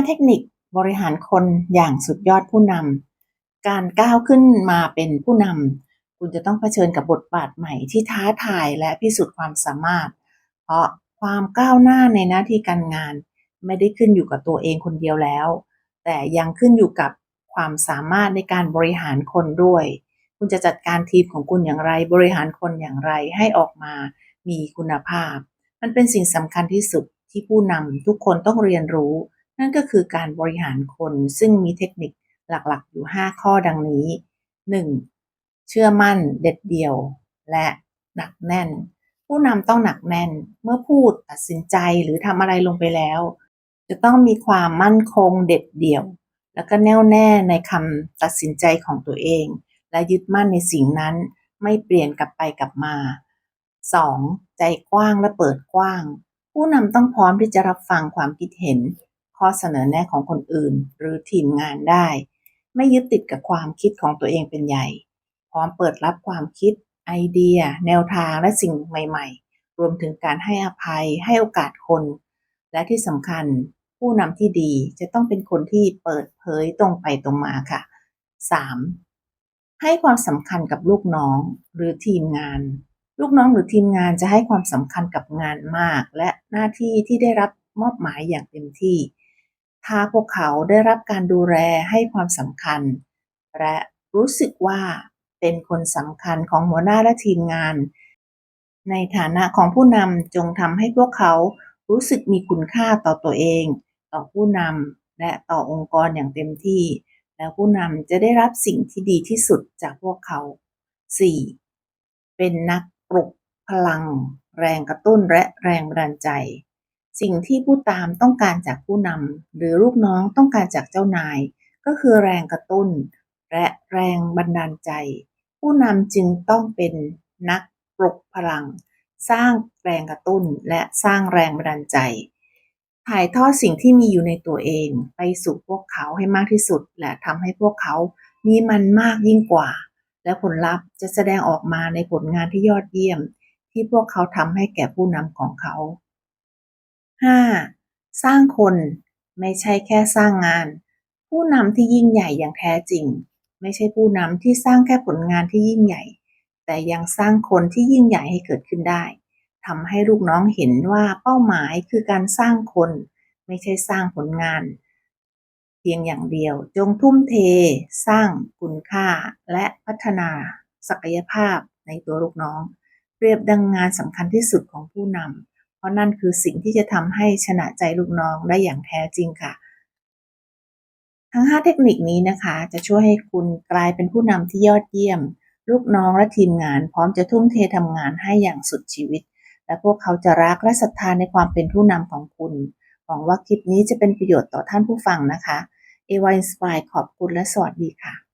5 เทคนิคบริหารคนอย่างสุดยอดผู้นำการก้าวขึ้นมาเป็นผู้นำคุณจะต้องเผชิญกับบทบาทใหม่ที่ท้าทายและพิสูจน์ความสามารถ เพราะความก้าวหน้าในหน้าที่การงาน ไม่ได้ขึ้นอยู่กับตัวเองคนเดียวแล้ว แต่ยังขึ้นอยู่กับความสามารถในการบริหารคนด้วย คุณจะจัดการทีมของคุณอย่างไร บริหารคนอย่างไรให้ออกมามีคุณภาพ มันเป็นสิ่งสำคัญที่สุดที่ผู้นำทุกคนต้องเรียนรู้ นั่นก็คือการบริหารคนซึ่งมีเทคนิคหลักๆ อยู่ 5 ข้อดังนี้ 1. เชื่อมั่นเด็ดเดี่ยว และหนักแน่น ผู้นำต้องหนักแน่น เมื่อพูดตัดสินใจหรือทำอะไรลงไปแล้ว จะต้องมีความมั่นคงเด็ดเดี่ยว แล้วก็แน่วแน่ในคำตัดสินใจของตัวเอง และยึดมั่นในสิ่งนั้นไม่เปลี่ยนกลับไปกลับมา 2. ใจกว้างและเปิดกว้าง ผู้นำต้องพร้อมที่จะรับฟังความคิดเห็น ข้อเสนอแนะของคนอื่น หรือทีมงานได้ ไม่ยึดติดกับความคิดของตัวเองเป็นใหญ่ พร้อมเปิดรับความคิด ไอเดีย แนวทางและสิ่งใหม่ ๆ รวมถึงการให้อภัยให้โอกาสคน และที่สำคัญผู้นำที่ดีจะต้องเป็นคนที่เปิดเผยตรงไปตรงมาค่ะ 3. ให้ความสำคัญกับลูกน้องหรือทีมงาน ลูกน้องหรือทีมงานจะให้ความสำคัญกับงานมาก และหน้าที่ที่ได้รับมอบหมายอย่างเต็มที่ ถ้าพวกเขาได้รับการดูแลให้ความสำคัญ และรู้สึกว่าเป็นคนสำคัญของหัวหน้าและทีมงาน ในฐานะของผู้นำจงทำให้พวกเขารู้สึกมีคุณค่าต่อตัวเอง ต่อผู้นำและต่อองค์กรอย่างเต็มที่ แล้วผู้นำจะได้รับสิ่งที่ดีที่สุดจากพวกเขา 4. เป็นนักปลุกพลัง แรงกระตุ้นและแรงบันดาลใจ สิ่งที่ผู้ตามต้องการจากผู้นำหรือลูกน้องต้องการจากเจ้านาย ก็คือแรงกระตุ้น และแรงบันดาลใจ ผู้นำจึงต้องเป็นนักปลุกพลัง สร้างแรงกระตุ้นและสร้างแรงบันดาลใจ ถ่ายทอดสิ่งที่มีอยู่ในตัวเองไปสู่พวกเขาให้มากที่สุด และทำให้พวกเขามีมันมากยิ่งกว่า และผลลัพธ์จะแสดงออกมาในผลงานที่ยอดเยี่ยม ที่พวกเขาทำให้แก่ผู้นำของเขา 5. สร้างคนไม่ใช่แค่สร้างงาน ผู้นำที่ยิ่งใหญ่อย่างแท้จริง ไม่ใช่ผู้นำที่สร้างแค่ผลงานที่ยิ่งใหญ่ แต่ยังสร้างคนที่ยิ่งใหญ่ให้เกิดขึ้นได้ทำให้ลูกน้องเห็นว่าเป้าหมายคือการสร้างคน ไม่ใช่สร้างผลงาน เพียงอย่างเดียวจงทุ่มเท สร้างคุณค่า และพัฒนา ศักยภาพในตัวลูกน้อง เปรียบดังงานสำคัญที่สุดของผู้นำ เพราะนั่นคือสิ่งที่จะทำให้ชนะใจลูกน้องได้อย่างแท้จริงค่ะ ทั้ง 5 เทคนิคนี้นะคะ จะช่วยให้คุณกลายเป็นผู้นำที่ยอดเยี่ยม ลูกน้องและทีมงาน พร้อมจะทุ่มเททำงานให้อย่างสุดชีวิต และพวกเขาจะรักและศรัทธาในความเป็นผู้นำของคุณหวังว่าคลิปนี้จะเป็นประโยชน์ต่อท่านผู้ฟังนะคะ เอวาอินสปายขอบคุณและสวัสดีค่ะ